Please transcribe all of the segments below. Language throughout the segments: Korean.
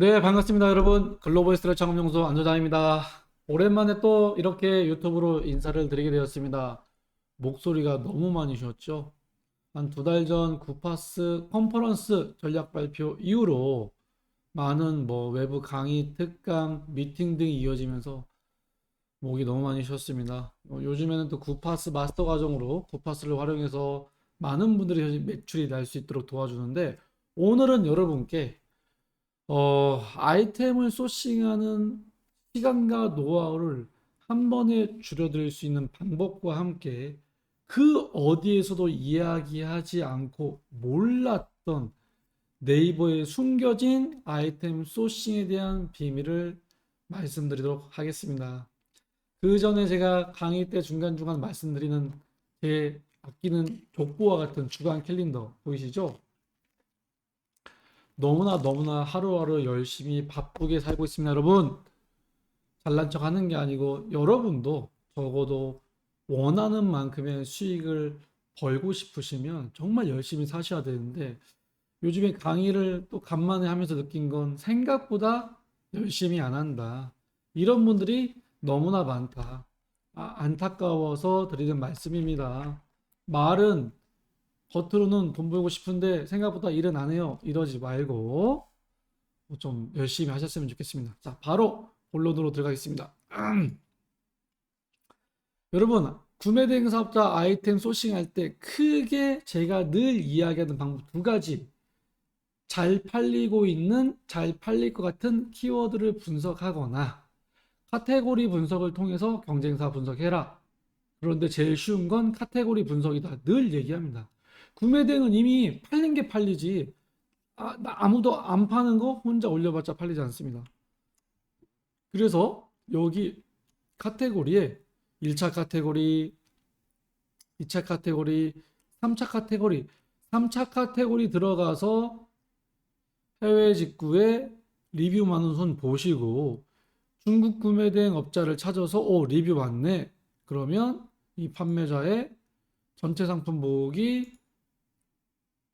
네, 반갑습니다, 여러분. 글로벌 스트레치 청업용소 안조장입니다. 오랜만에 또 이렇게 유튜브로 인사를 드리게 되었습니다. 목소리가 너무 많이 쉬었죠? 한 두 달 전 구파스 컨퍼런스 전략 발표 이후로 많은 뭐 외부 강의, 특강, 미팅 등이 이어지면서 목이 너무 많이 쉬었습니다. 어, 요즘에는 또 구파스 마스터 과정으로 구파스를 활용해서 많은 분들이 매출이 날 수 있도록 도와주는데 오늘은 여러분께 어, 아이템을 소싱하는 시간과 노하우를 한 번에 줄여드릴 수 있는 방법과 함께 그 어디에서도 이야기하지 않고 몰랐던 네이버에 숨겨진 아이템 소싱에 대한 비밀을 말씀드리도록 하겠습니다. 그 전에 제가 강의 때 중간중간 말씀드리는 제 아끼는 족보와 같은 주간 캘린더 보이시죠? 너무나 너무나 하루하루 열심히 바쁘게 살고 있습니다, 여러분. 잘난 척 하는 게 아니고 여러분도 적어도 원하는 만큼의 수익을 벌고 싶으시면 정말 열심히 사셔야 되는데 요즘에 강의를 또 간만에 하면서 느낀 건 생각보다 열심히 안 한다. 이런 분들이 너무나 많다. 아, 안타까워서 드리는 말씀입니다. 말은 겉으로는 돈 벌고 싶은데 생각보다 일은 안 해요. 이러지 말고 좀 열심히 하셨으면 좋겠습니다. 자, 바로 본론으로 들어가겠습니다. 여러분, 구매 대행 사업자 아이템 소싱할 때 크게 제가 늘 이야기하는 방법 두 가지. 잘 팔리고 있는, 잘 팔릴 것 같은 키워드를 분석하거나 카테고리 분석을 통해서 경쟁사 분석해라. 그런데 제일 쉬운 건 카테고리 분석이다. 늘 얘기합니다. 구매 대행은 이미 팔린 게 팔리지. 아, 아무도 안 파는 거 혼자 올려봤자 팔리지 않습니다. 그래서 여기 카테고리에 1차 카테고리, 2차 카테고리, 3차 카테고리, 3차 카테고리 들어가서 해외 직구에 리뷰 많은 손 보시고 중국 구매 대행 업자를 찾아서 오 리뷰 많네. 그러면 이 판매자의 전체 상품 보기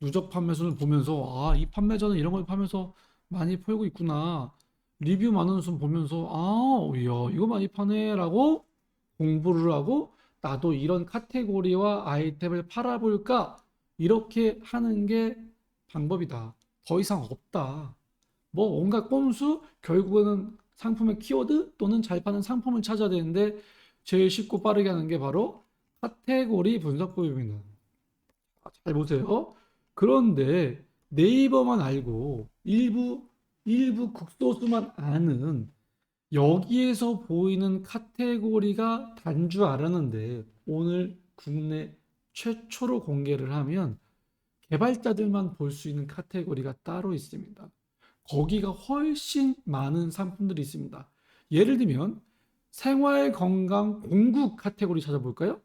누적 판매수를 보면서 아, 이 판매자는 이런 걸 파면서 많이 팔고 있구나. 리뷰 많은 순 보면서 아, 이야, 이거 많이 파네라고 공부를 하고 나도 이런 카테고리와 아이템을 팔아볼까? 이렇게 하는 게 방법이다. 더 이상 없다. 뭐 온갖 꼼수 결국에는 상품의 키워드 또는 잘 파는 상품을 찾아야 되는데 제일 쉽고 빠르게 하는 게 바로 카테고리 분석법입니다. 잘 보세요. 그런데 네이버만 알고 일부 일부 국소수만 아는 여기에서 보이는 카테고리가 단주 알았는데 오늘 국내 최초로 공개를 하면 개발자들만 볼 수 있는 카테고리가 따로 있습니다. 거기가 훨씬 많은 상품들이 있습니다. 예를 들면 생활 건강 공구 카테고리 찾아볼까요?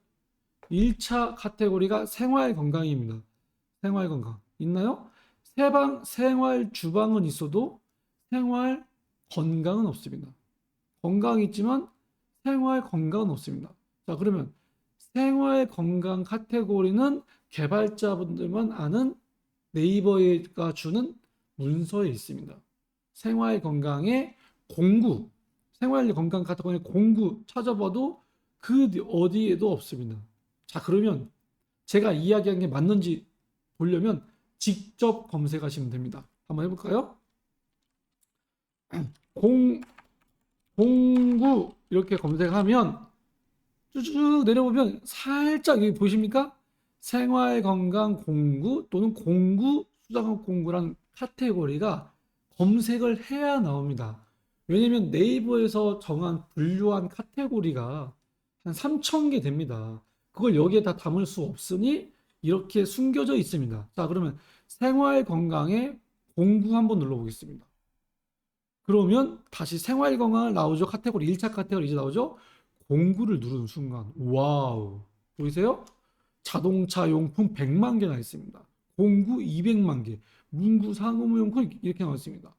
1차 카테고리가 생활 건강입니다. 생활 건강 있나요? 세방 생활 주방은 있어도 생활 건강은 없습니다. 건강이 있지만 생활 건강은 없습니다. 자, 그러면 생활 건강 카테고리는 개발자분들만 아는 네이버가 주는 문서에 있습니다. 생활 건강의 공구, 생활 건강 카테고리 공구 찾아봐도 그 어디에도 없습니다. 자, 그러면 제가 이야기한 게 맞는지 보려면 직접 검색하시면 됩니다. 한번 해볼까요? 공, 공구 이렇게 검색하면 쭉 내려보면 살짝 여기 보이십니까? 생활건강 공구 또는 공구 수작업 공구란 카테고리가 검색을 해야 나옵니다. 왜냐면 네이버에서 정한 분류한 카테고리가 한 3,000개 됩니다. 그걸 여기에 다 담을 수 없으니 이렇게 숨겨져 있습니다. 자, 그러면 생활 건강에 공구 한번 눌러보겠습니다. 그러면 다시 생활 건강을 나오죠. 카테고리 1차 카테고리 이제 나오죠. 공구를 누르는 순간 와우 보이세요? 자동차 용품 100만 개나 있습니다. 공구 200만 개, 문구 상업용품 이렇게 나와 있습니다.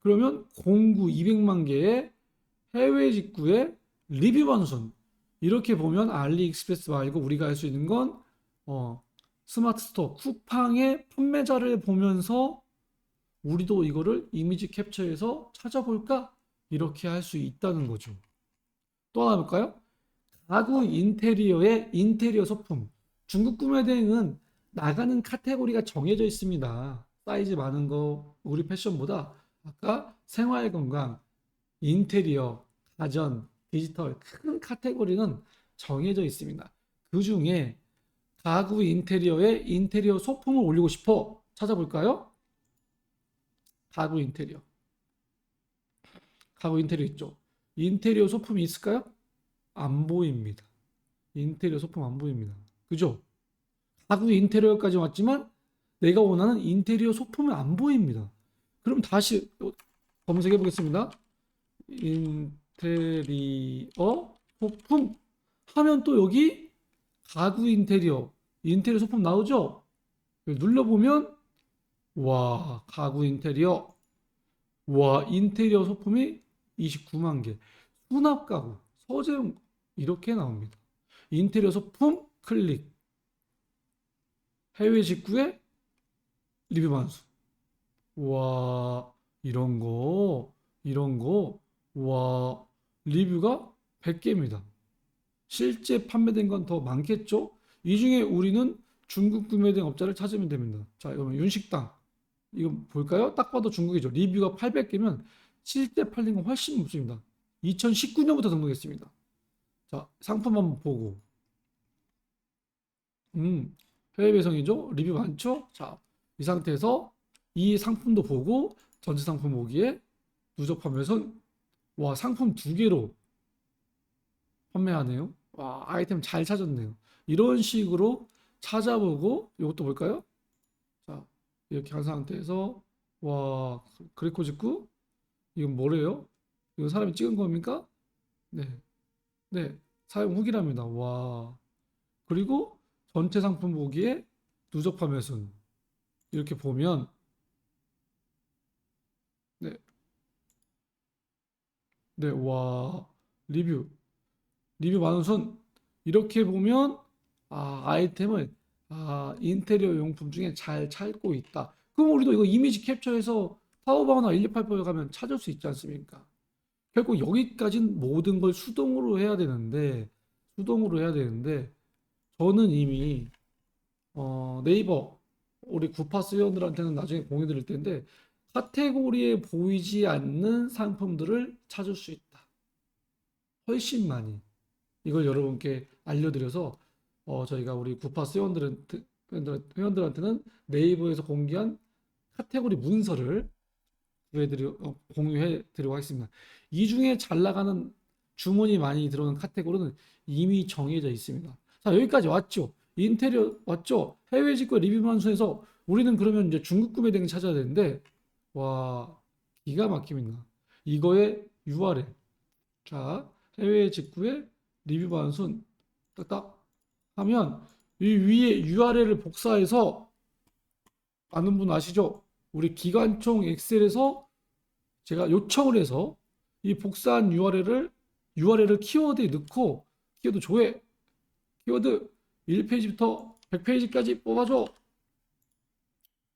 그러면 공구 200만 개의 해외 직구의 리뷰 반순 이렇게 보면 알리익스프레스 말고 우리가 할 수 있는 건 어, 스마트 스토어 쿠팡의 판매자를 보면서 우리도 이거를 이미지 캡처해서 찾아볼까? 이렇게 할 수 있다는 거죠. 또 하나 볼까요? 가구 인테리어의 인테리어 소품. 중국 구매대행은 나가는 카테고리가 정해져 있습니다. 사이즈 많은 거, 우리 패션보다 아까 생활 건강, 인테리어, 가전, 디지털 큰 카테고리는 정해져 있습니다. 그 중에 가구 인테리어에 인테리어 소품을 올리고 싶어 찾아볼까요? 가구 인테리어. 가구 인테리어 있죠. 인테리어 소품이 있을까요? 안 보입니다. 인테리어 소품 안 보입니다. 그죠? 가구 인테리어까지 왔지만 내가 원하는 인테리어 소품은 안 보입니다. 그럼 다시 검색해 보겠습니다. 인테리어 소품 하면 또 여기 가구 인테리어 인테리어 소품 나오죠? 눌러보면 와 가구 인테리어 와 인테리어 소품이 29만 개 수납 가구 서재용 이렇게 나옵니다. 인테리어 소품 클릭 해외 직구에 리뷰 만수 와 이런 거 이런 거 와 리뷰가 100개입니다. 실제 판매된 건 더 많겠죠? 이 중에 우리는 중국 구매된 업자를 찾으면 됩니다. 자, 그러면 윤식당. 이거 볼까요? 딱 봐도 중국이죠. 리뷰가 800개면 실제 팔린 건 훨씬 높습니다. 2019년부터 등록했습니다. 자, 상품 한번 보고. 음, 해외 배송이죠? 리뷰 많죠? 자, 이 상태에서 이 상품도 보고 전체 상품 보기에 누적 판매선 와, 상품 두 개로 판매하네요. 와, 아이템 잘 찾았네요. 이런 식으로 찾아보고 이것도 볼까요? 자, 이렇게 한 상태에서 와, 그리코 직구 이건 뭐래요? 이거 사람이 찍은 겁니까? 네. 네. 사용 후기랍니다. 와. 그리고 전체 상품 보기에 누적 판매 순 이렇게 보면 네. 네, 와. 리뷰. 리뷰 많은 순 이렇게 보면 아, 아이템을 아, 인테리어 용품 중에 잘 찾고 있다. 그럼 우리도 이거 이미지 캡처해서 타오바오나 1288에 가면 찾을 수 있지 않습니까? 결국 여기까지는 모든 걸 수동으로 해야 되는데 수동으로 해야 되는데 저는 이미 어, 네이버 우리 구파스 회원들한테는 나중에 공유 드릴 텐데 카테고리에 보이지 않는 상품들을 찾을 수 있다. 훨씬 많이. 이걸 여러분께 알려드려서 어, 저희가 우리 회원들한테, 회원들한테는 네이버에서 공개한 카테고리 문서를 어, 공유해 드리고 하겠습니다. 이 중에 잘 나가는 주문이 많이 들어오는 카테고리는 이미 정해져 있습니다. 자, 여기까지 왔죠. 인테리어 왔죠. 해외 직구 리뷰 만수에서 우리는 그러면 이제 중국 구매 등 찾아야 되는데 와 기가 막힙니다. 이거의 URL 자 해외 직구의 리뷰 반순 딱딱 하면 이 위에 URL을 복사해서 아는 분 아시죠? 우리 기관총 엑셀에서 제가 요청을 해서 이 복사한 URL을 URL을 키워드에 넣고 키워드 조회 키워드 1페이지부터 100페이지까지 뽑아줘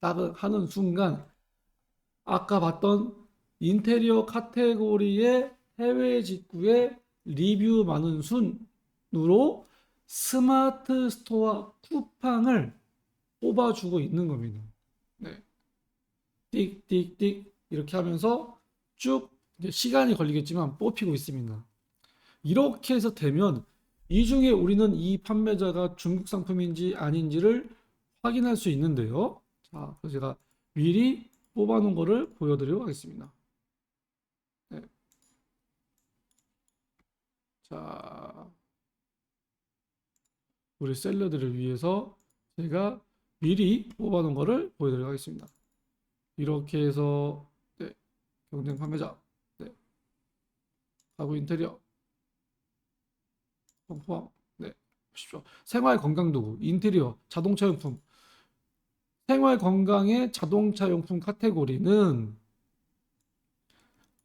딱 하는 순간 아까 봤던 인테리어 카테고리의 해외 직구의 리뷰 많은 순으로 스마트 스토어 쿠팡을 뽑아주고 있는 겁니다. 네. 띡띡띡 이렇게 하면서 쭉 시간이 걸리겠지만 뽑히고 있습니다. 이렇게 해서 되면 이 중에 우리는 이 판매자가 중국 상품인지 아닌지를 확인할 수 있는데요. 자, 그래서 제가 미리 뽑아놓은 거를 보여드리도록 하겠습니다. 네. 자, 우리 셀러들을 위해서 제가 미리 뽑아놓은 거를 보여드리도록 하겠습니다. 이렇게 해서 네, 경쟁 판매자 네. 가구 인테리어 포함 네 보십시오. 생활 건강 도구 인테리어 자동차 용품 생활 건강의 자동차 용품 카테고리는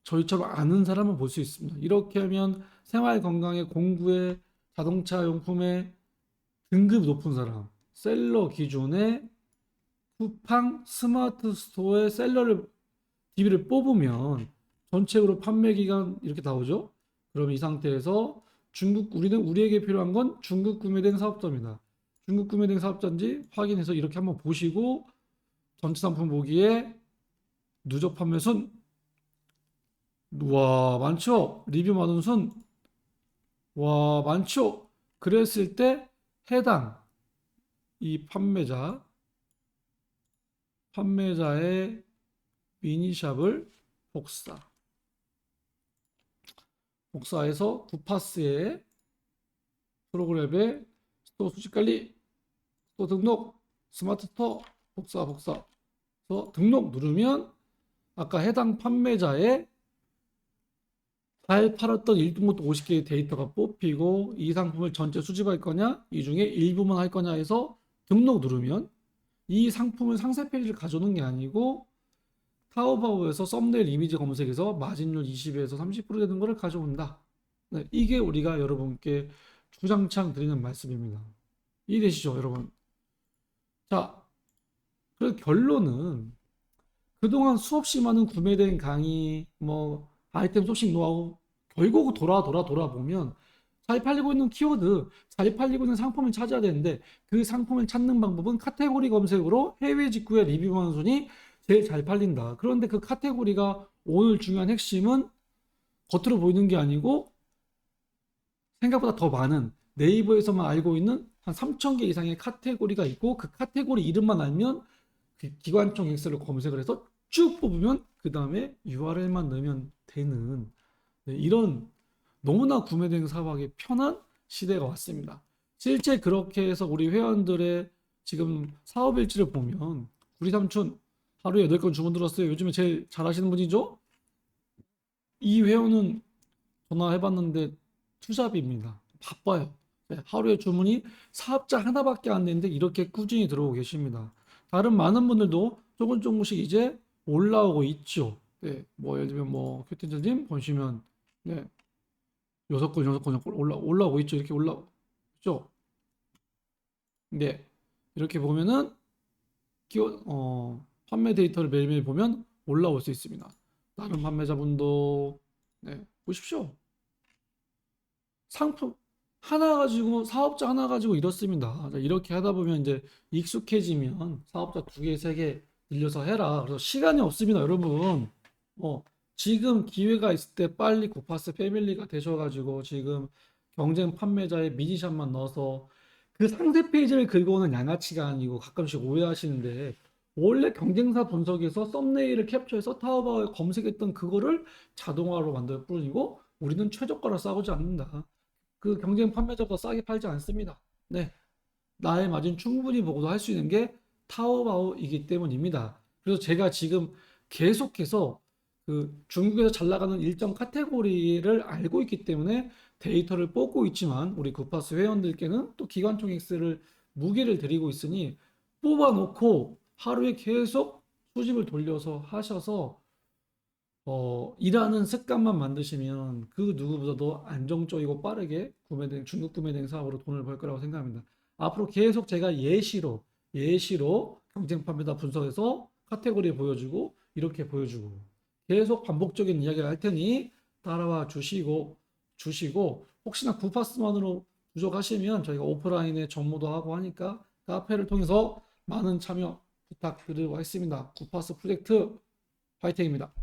저희처럼 아는 사람은 볼 수 있습니다. 이렇게 하면 생활 건강의 공구의 자동차 용품의 등급 높은 사람, 셀러 기준의 쿠팡 스마트 스토어의 셀러를 DB를 뽑으면 전체적으로 판매 기간 이렇게 나오죠. 그럼 이 상태에서 중국 우리는 우리에게 필요한 건 중국 구매된 사업자입니다. 중국 구매된 사업자인지 확인해서 이렇게 한번 보시고 전체 상품 보기에 누적 판매 순 와, 많죠? 리뷰 많은 순. 와, 많죠? 그랬을 때 해당 이 판매자 판매자의 미니샵을 복사. 복사해서 구파스의 프로그램에 스토어 수집 관리, 스토어 등록, 스마트 스토어 복사 복사. 그래서 등록 누르면 아까 해당 판매자의 잘 팔았던 1등부터 50개의 데이터가 뽑히고 이 상품을 전체 수집할 거냐, 이 중에 일부만 할 거냐 해서 등록 누르면 이 상품을 상세 페이지를 가져오는 게 아니고 타오바오에서 썸네일 이미지 검색에서 마진율 20에서 30% 되는 거를 가져온다. 네, 이게 우리가 여러분께 주장창 드리는 말씀입니다. 이해되시죠, 여러분? 자, 그 결론은 그동안 수없이 많은 구매된 강의, 뭐 아이템 소식 노하우 결국 돌아 돌아 돌아 보면 잘 팔리고 있는 키워드, 잘 팔리고 있는 상품을 찾아야 되는데 그 상품을 찾는 방법은 카테고리 검색으로 해외 직구의 리뷰만 순위 제일 잘 팔린다. 그런데 그 카테고리가 오늘 중요한 핵심은 겉으로 보이는 게 아니고 생각보다 더 많은 네이버에서만 알고 있는 한 3,000개 이상의 카테고리가 있고 그 카테고리 이름만 알면 그 기관총 엑셀로 검색을 해서 쭉 뽑으면 그 다음에 URL만 넣으면 되는 네, 이런 너무나 구매된 사업하기 편한 시대가 왔습니다. 실제 그렇게 해서 우리 회원들의 지금 사업 일지를 보면 우리 삼촌 하루에 8건 주문 들었어요. 요즘에 제일 잘하시는 분이죠? 이 회원은 전화해봤는데 투잡입니다. 바빠요. 네, 하루에 주문이 사업자 하나밖에 안 되는데 이렇게 꾸준히 들어오고 계십니다. 다른 많은 분들도 조금 조금씩 이제 올라오고 있죠. 네, 뭐 예를 들면 뭐 큐텐저님 보시면 네, 여섯 건 여섯 건 올라 올라오고 있죠. 이렇게 올라오죠. 네, 이렇게 보면은 기어, 어, 판매 데이터를 매일매일 보면 올라올 수 있습니다. 다른 판매자분도 네, 보십시오. 상품 하나 가지고 사업자 하나 가지고 이렇습니다. 자, 이렇게 하다 보면 이제 익숙해지면 사업자 두 개, 세 개 늘려서 해라. 그래서 시간이 없습니다, 여러분. 어, 지금 기회가 있을 때 빨리 고파스 패밀리가 되셔가지고 지금 경쟁 판매자의 미니샵만 넣어서 그 상세 페이지를 긁어오는 양아치가 아니고 가끔씩 오해하시는데 원래 경쟁사 분석에서 썸네일을 캡처해서 타오바오에 검색했던 그거를 자동화로 만들 뿐이고 우리는 최저가를 싸우지 않는다. 그 경쟁 판매자보다 싸게 팔지 않습니다. 네. 나의 마진 충분히 보고도 할 수 있는 게 타오바오이기 때문입니다. 그래서 제가 지금 계속해서 그 중국에서 잘 나가는 일정 카테고리를 알고 있기 때문에 데이터를 뽑고 있지만 우리 구파스 회원들께는 또 기관총 X를 무게를 드리고 있으니 뽑아놓고 하루에 계속 수집을 돌려서 하셔서 어, 일하는 습관만 만드시면 그 누구보다도 안정적이고 빠르게 구매된 중국 구매된 사업으로 돈을 벌 거라고 생각합니다. 앞으로 계속 제가 예시로 예시로 경쟁 판매다 분석해서 카테고리 보여주고 이렇게 보여주고 계속 반복적인 이야기를 할 테니 따라와 주시고 주시고 혹시나 구파스만으로 부족하시면 저희가 오프라인에 정모도 하고 하니까 카페를 통해서 많은 참여 부탁드리고 있습니다. 구파스 프로젝트 파이팅입니다.